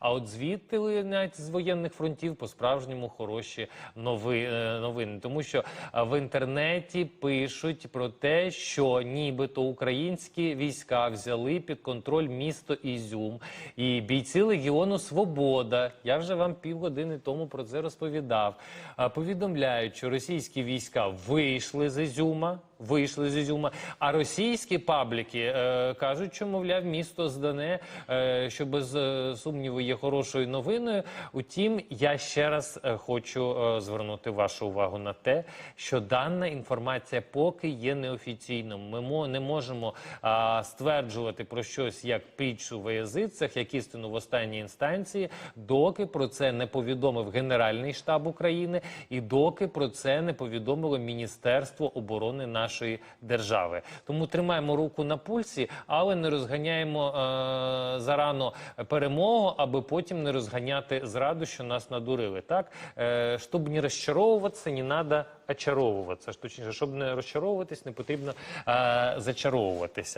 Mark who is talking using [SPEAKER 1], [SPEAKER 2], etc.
[SPEAKER 1] А от звідти навіть з воєнних фронтів по справжньому хороші нови, е, новини, тому що е, в інтернеті пишуть про те, що нібито українські війська взяли під контроль місто Ізюм, і бійці Легіону Свобода. Я вже вам півгодини тому про це розповідав. е, Повідомляють, що російські війська вийшли з Ізюма. Вийшли з Ізюма, а російські пабліки е, кажуть, що мовляв місто здане, е, що без е, сумніву є хорошою новиною. Утім, я ще раз е, хочу е, звернути вашу увагу на те, що дана інформація поки є неофіційною. Ми мо- не можемо а, стверджувати про щось як притчу в язицях, як істину в останній інстанції, доки про це не повідомив Генеральний штаб України і доки про це не повідомило Міністерство оборони нашої держави. Тому тримаємо руку на пульсі, але не розганяємо е, зарано перемогу, аби потім не розганяти зраду, що нас надурили. Так, е, щоб не розчаровуватися, не треба очаровуватися. Точніше, щоб не розчаровуватись, не потрібно е, зачаровуватися.